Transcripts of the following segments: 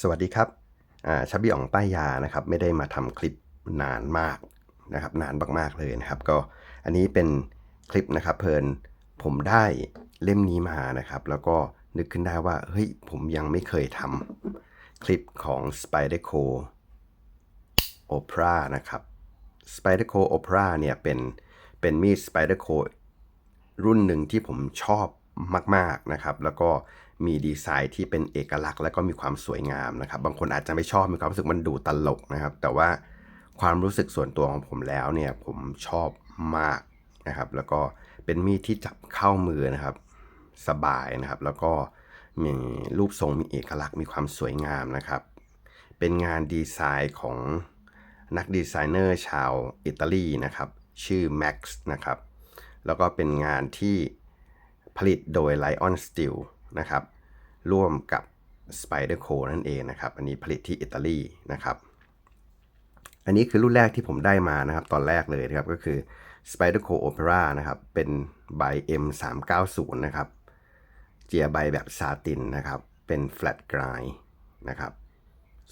สวัสดีครับชับบี้อ่องป้ายยานะครับไม่ได้มาทำคลิปนานมากนะครับนานมากๆเลยนะครับ ก็อันนี้เป็นคลิปนะครับเพลินผมได้เล่มนี้มานะครับ แล้วก็นึกขึ้นได้ว่าเฮ้ยผมยังไม่เคยทำคลิปของ Spyderco Opera นะครับ Spyderco Opera เนี่ยเป็นเป็นมีด Spyderco รุ่นหนึ่งที่ผมชอบมาก ๆนะครับ แล้วก็ มีดีไซน์ที่เป็นเอกลักษณ์ และก็มีความสวยงามนะครับ บางคนอาจจะไม่ชอบมีความรู้สึกมันดูตลกนะครับ แต่ว่าความรู้สึกส่วนตัวของผมแล้วเนี่ยผมชอบมากนะครับ แล้วก็เป็นมีดที่จับเข้ามือนะครับ สบายนะครับ แล้วก็มีรูปทรงมีเอกลักษณ์มีความสวยงามนะครับ เป็นงานดีไซน์ของนักดีไซเนอร์ชาวอิตาลีนะครับ ชื่อ Max นะครับ แล้วก็เป็นงานที่ผลิตโดย Lion Steel นะครับ ร่วมกับ Spyderco นั่นเองนะครับ อันนี้ผลิตที่อิตาลีนะครับ อันนี้คือรุ่นแรกที่ผมได้มานะครับ ตอนแรกเลยนะครับก็คือ Spyderco Opera นะครับ เป็นใบ M390 นะครับ เจียใบแบบซาตินนะครับ เป็น flat grind นะครับ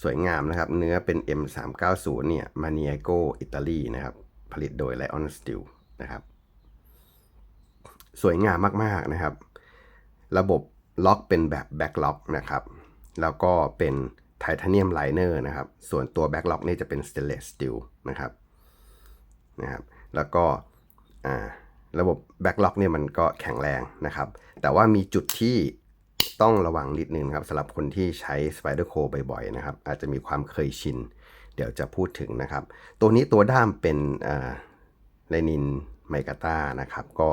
สวยงามนะครับ เนื้อเป็น M390 เนี่ยมาเนียโกอิตาลีนะครับ ผลิตโดย Lion Steel นะครับ สวยงามมาก ๆ นะครับ ระบบ ล็อกเป็นแบบแบ็กล็อกนะครับ แล้วก็เป็นไทเทเนียมไลเนอร์นะครับ ส่วนตัวแบ็กล็อกนี่จะเป็นสเตนเลสสตีลนะครับนะครับ แล้วก็ระบบแบ็กล็อกเนี่ยมันก็แข็งแรงนะครับ แต่ว่ามีจุดที่ต้องระวังนิดนึงครับสำหรับคนที่ใช้ Spyderco บ่อยๆนะครับ อาจจะมีความเคยชิน เดี๋ยวจะพูดถึงนะครับ ตัวนี้ตัวด้ามเป็นเลนินไมกาตานะครับ ก็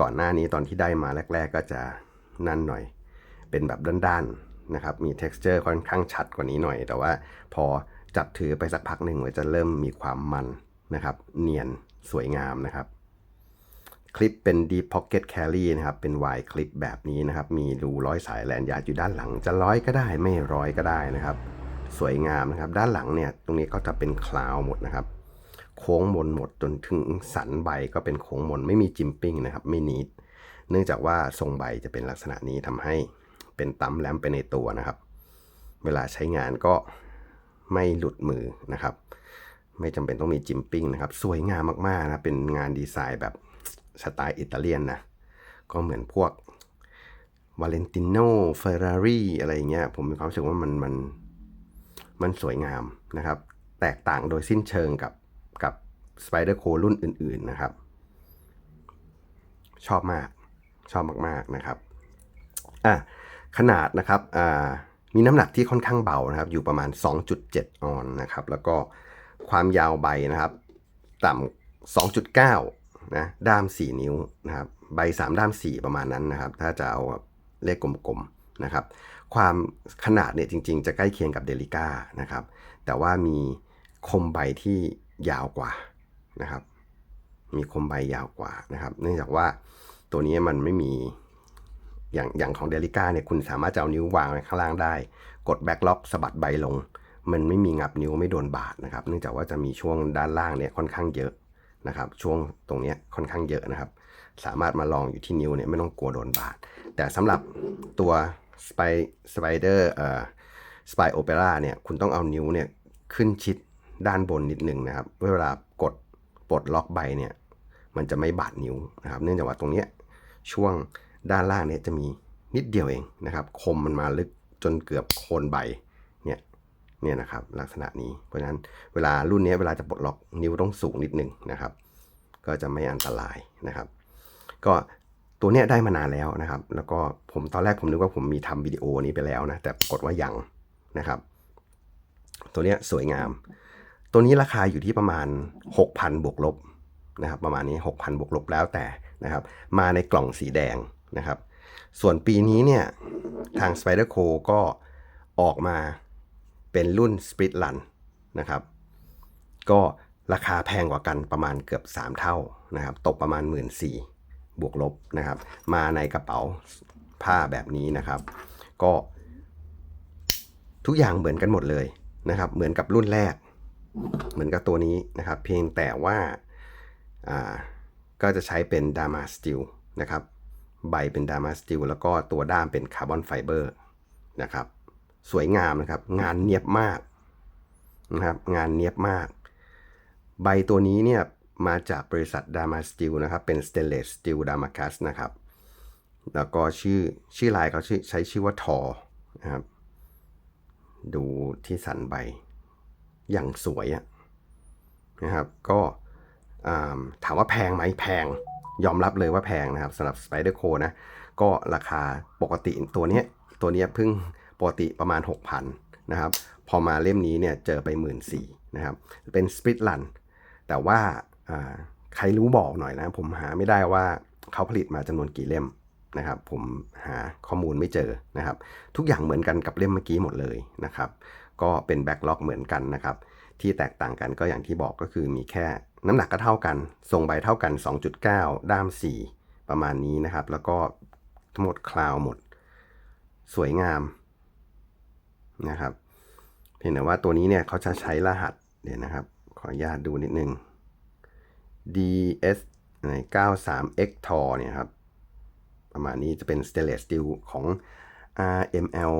ก่อนหน้านี้ตอนที่ได้มาแรก ๆ ก็จะนั่นหน่อย เป็นแบบด้านๆนะครับ มี texture ค่อนข้างชัดกว่านี้หน่อย แต่ว่าพอจับถือไปสักพักหนึ่งมันจะเริ่มมีความมันนะครับ เนียนสวยงามนะครับ คลิปเป็น Deep Pocket Carry นะครับ เป็น Y คลิปแบบนี้นะครับ มีรูร้อยสายแลนยาร์ดอยู่ด้านหลัง จะร้อยก็ได้ไม่ร้อยก็ได้นะครับ สวยงามนะครับ ด้านหลังเนี่ย ตรงนี้ก็จะเป็นคลาวหมดนะครับ โค้งมนหมดจนถึงสันใบก็เป็นโค้งมนไม่มีจิมปิ้งนะครับ ไม่นิดเนื่องจากว่าทรงใบจะเป็นลักษณะนี้ทำให้ เป็นตั้มแลมไปในตัวนะครับ เวลาใช้งานก็ไม่หลุดมือนะครับ ไม่จำเป็นต้องมีจิมปิ้งนะครับ สวยงามมากๆนะเป็นงานดีไซน์แบบสไตล์อิตาเลียนนะก็เหมือนพวกวาเลนติโนเฟอร์รารี่อะไรเงี้ยผมมีความรู้สึกว่ามันมันมันสวยงามนะครับ แตกต่างโดยสิ้นเชิงกับกับ Spider Co รุ่นอื่น ๆนะครับ ชอบมากชอบมาก ๆ นะครับ อะ ขนาดนะครับมีน้ำหนักที่ค่อนข้างเบานะครับ อยู่ประมาณ 2.7 ออนนะครับ แล้วก็ความยาวใบนะครับ ต่ำ2.9 นะ ด้าม 4 นิ้วนะครับ ใบ 3 ด้าม 4 ประมาณนั้นนะครับ ถ้าจะเอาเลขกลมๆนะครับ ความขนาดเนี่ยจริง ๆ จะใกล้เคียงกับเดลิก้านะครับ แต่ว่ามีคมใบที่ยาวกว่านะครับ มีคมใบยาวกว่านะครับ เนื่องจากว่าตัวนี้มันไม่มี อย่างอย่างของเดลิก้าเนี่ยคุณสามารถจะเอานิ้ววางข้างล่างได้ กดแบ็คล็อกสะบัดใบลง มันไม่มีงับนิ้วไม่โดนบาดนะครับ เนื่องจากว่าจะมีช่วงด้านล่างเนี่ยค่อนข้างเยอะนะครับ ช่วงตรงนี้ค่อนข้างเยอะนะครับ สามารถมาลองอยู่ที่นิ้วเนี่ยไม่ต้องกลัวโดนบาด แต่สำหรับตัวสไปสไปเดอร์เอ่อสไปโอเปร่าเนี่ยคุณต้องเอานิ้วเนี่ยขึ้นชิดด้านบนนิดหนึ่งนะครับ เวลากดปลดล็อกใบเนี่ยมันจะไม่บาดนิ้วนะครับ เนื่องจากว่าตรงเนี้ยช่วง ด้านล่างเนี่ยจะมีนิดเดียวเองนะครับ คมมันมาลึกจนเกือบโคนใบเนี่ยเนี่ยนะครับลักษณะนี้เพราะฉะนั้นเวลารุ่นนี้เวลาจะปลดล็อกนิ้วต้องสูงนิดหนึ่งนะครับ ก็จะไม่อันตรายนะครับ ก็ตัวเนี้ยได้มานานแล้วนะครับ แล้วก็ผมตอนแรกผมนึกว่าผมมีทำวิดีโอนี้ไปแล้วนะแต่ปรากฏว่ายังนะครับ ตัวเนี้ยสวยงาม ตัวนี้ราคาอยู่ที่ประมาณ 6,000 บวกลบนะครับ ประมาณนี้ 6,000 บวกลบแล้วแต่นะครับ มาในกล่องสีแดง นะครับ ส่วนปีนี้เนี่ย ทาง Spyderco ก็ออกมาเป็นรุ่น Split Run นะครับ ก็ราคาแพงกว่ากันประมาณเกือบ 3 เท่านะครับ ตกประมาณ 1 4ื่นบวกลบนะครับ มาในกระเป๋าผ้าแบบนี้นะครับ ก็ทุกอย่างเหมือนกันหมดเลยนะครับ เหมือนกับรุ่นแรก เหมือนกับตัวนี้นะครับ เพียงแต่ว่าอ่าก็จะใช้เป็นดามาสติลนะครับ ใบเป็นดามาสติลแล้วก็ตัวด้ามเป็นคาร์บอนไฟเบอร์นะครับ สวยงามนะครับ งานเนียบมากนะครับ งานเนียบมาก ใบตัวนี้เนี่ยมาจากบริษัท Dama Steel นะครับ เป็น Stainless Steel Damacus นะครับ แล้วก็ชื่อชื่อลายเขาชื่อใช้ชื่อว่าทอนะครับ ดูที่สันใบ อย่างสวยอะนะครับ ก็ถามว่าแพงไหมแพง ยอมรับเลยว่าแพงนะครับสำหรับ Spider Co นะ ก็ราคาปกติตัวเนี้ยตัวเนี้ยเพิ่งปกติประมาณ 6,000นะครับ พอมาเล่มนี้เนี่ยเจอไป 1 4ื่นนะครับ เป็นสปิ t ลันแต่ว่าใครรู้บอกหน่อยนะ ผมหาไม่ได้ว่าเขาผลิตมาจำนวนกี่เล่มนะครับผมหาข้อมูลไม่เจอนะครับ ทุกอย่างเหมือนกันกับเล่มเมื่อกี้หมดเลยนะครับ ก็เป็นแบ็กล็อกเหมือนกันนะครับ ที่แตกต่างกันก็อย่างที่บอกก็คือมีแค่ น้ำหนักก็เท่ากันทรงใบเท่ากัน 2.9 ด้าม 4 ประมาณนี้นะครับ แล้วก็ทั้งหมดคลาวหมด สวยงามนะครับ เพียงแต่ว่าตัวนี้เนี่ยเขาจะใช้รหัสเดี๋ยวนะครับ ขออนุญาตดูนิดนึง DS 93 X TOR เนี่ยครับ ประมาณนี้จะเป็น stainless steel ของ RML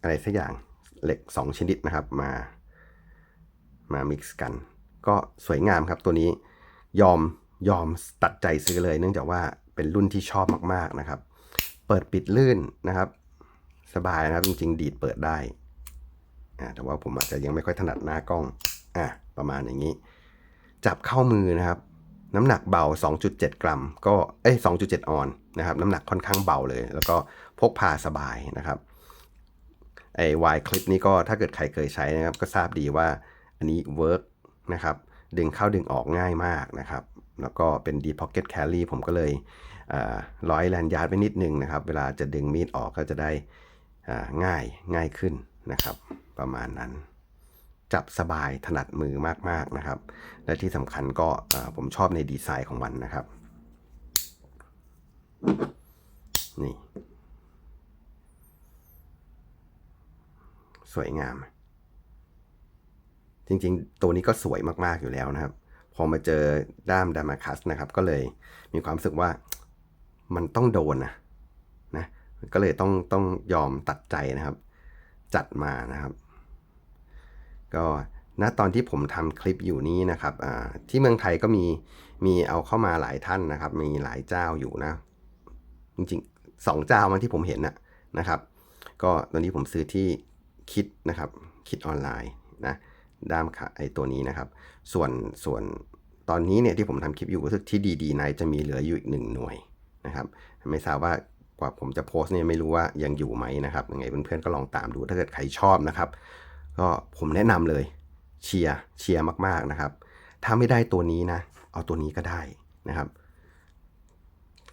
อะไรสักอย่างเหล็ก 2 ชนิดนะครับมามา mix กัน ก็สวยงามครับตัวนี้ยอมยอมตัดใจซื้อเลย เนื่องจากว่าเป็นรุ่นที่ชอบมากๆนะครับ เปิดปิดลื่นนะครับ สบายนะครับจริงๆ ดีดเปิดได้อ่าแต่ว่าผมอาจจะยังไม่ค่อยถนัดหน้ากล้องอะประมาณอย่างนี้ จับเข้ามือนะครับ น้ำหนักเบา 2.7 กรัม ก็เอ้ย2.7 ออนนะครับน้ำหนักค่อนข้างเบาเลย แล้วก็พกพาสบายนะครับไอ้วายคลิปนี้ก็ถ้าเกิดใครเคยใช้นะครับ ก็ทราบดีว่าอันนี้เวิร์ก นะครับดึงเข้าดึงออกง่ายมากนะครับ แล้วก็เป็น deep pocket carry ผมก็เลยร้อยแลนยาร์ดไปนิดนึงนะครับ เวลาจะดึงมีดออกก็จะได้ง่ายง่ายขึ้นนะครับ ประมาณนั้น จับสบายถนัดมือมากๆนะครับ และที่สำคัญก็ผมชอบในดีไซน์ของมันนะครับ นี่ สวยงาม จริงๆ ตัวนี้ก็สวยมากๆอยู่แล้วนะครับ พอมาเจอด้ามดามาคัสนะครับ ก็เลยมีความรู้สึกว่ามันต้องโดนนะนะก็เลยต้องต้องยอมตัดใจนะครับ จัดมานะครับ ก็ณตอนที่ผมทำคลิปอยู่นี้นะครับที่เมืองไทยก็มีมีเอาเข้ามาหลายท่านนะครับ มีหลายเจ้าอยู่นะ จริงๆสองเจ้ามันที่ผมเห็นนะนะครับ ก็ตอนนี้ผมซื้อที่คิดนะครับ คิดออนไลน์นะ ด้ามขาไอตัวนี้นะครับ ส่วนส่วนตอนนี้เนี่ยที่ผมทำคลิปอยู่รู้สึกที่ดีดีนจะมีเหลืออยู่อีกหนึ่งหน่วยนะครับไม่ทราบว่ากว่าผมจะโพสต์เนี่ยไม่รู้ว่ายังอยู่ไหมนะครับยังไงเพื่อนๆก็ลองตามดูถ้าเกิดใครชอบนะครับ ก็ผมแนะนำเลยเชียร์เชียร์มากๆนะครับ ถ้าไม่ได้ตัวนี้นะ เอาตัวนี้ก็ได้นะครับ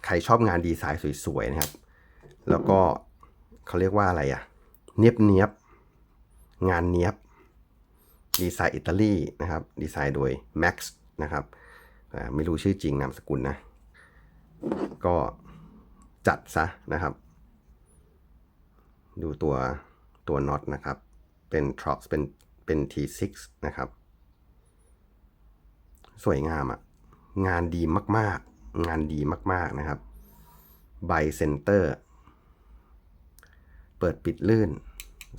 ใครชอบงานดีไซน์สวยๆนะครับ แล้วก็เขาเรียกว่าอะไรอะเนียบเนียบงานเนียบ ดีไซน์อิตาลีนะครับดีไซน์โดย Max นะครับไม่รู้ชื่อจริงนามสกุลนะ ก็จัดซะนะครับ ดูตัวตัวน็อตนะครับ เป็น t r o x เป็นเป็น T6 นะครับ สวยงามอะงานดีมาก ๆ งานดีมาก ๆนะครับใบเซนเตอร์ เปิดปิดลื่น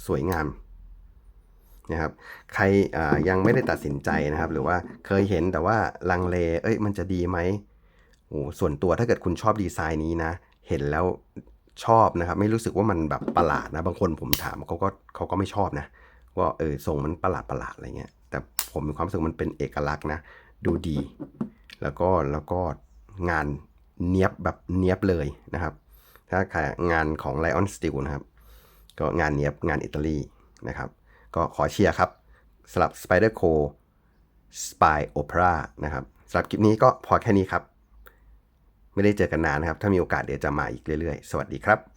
สวยงาม นะครับใครยังไม่ได้ตัดสินใจนะครับ หรือว่าเคยเห็นแต่ว่าลังเล เอ้ย มันจะดีไหมโอ้ส่วนตัวถ้าเกิดคุณชอบดีไซน์นี้นะ เห็นแล้วชอบนะครับ ไม่รู้สึกว่ามันแบบประหลาดนะ บางคนผมถามเขาก็เขาก็ไม่ชอบนะว่าเออทรงมันประหลาดประหลาดอะไรเงี้ย แต่ผมมีความรู้สึกมันเป็นเอกลักษณ์นะ ดูดี แล้วก็แล้วก็งานเนี้ยบแบบเนี้ยบเลยนะครับ ถ้าใครงานของ Lion Steel นะครับ ก็งานเนี้ยบงานอิตาลีนะครับ ก็ขอเชียร์ครับสำหรับ Spider Co Spy Opera นะครับสำหรับคลิปนี้ก็พอแค่นี้ครับ ไม่ได้เจอกันนานนะครับ ถ้ามีโอกาสเดี๋ยวจะมาอีกเรื่อยๆ สวัสดีครับ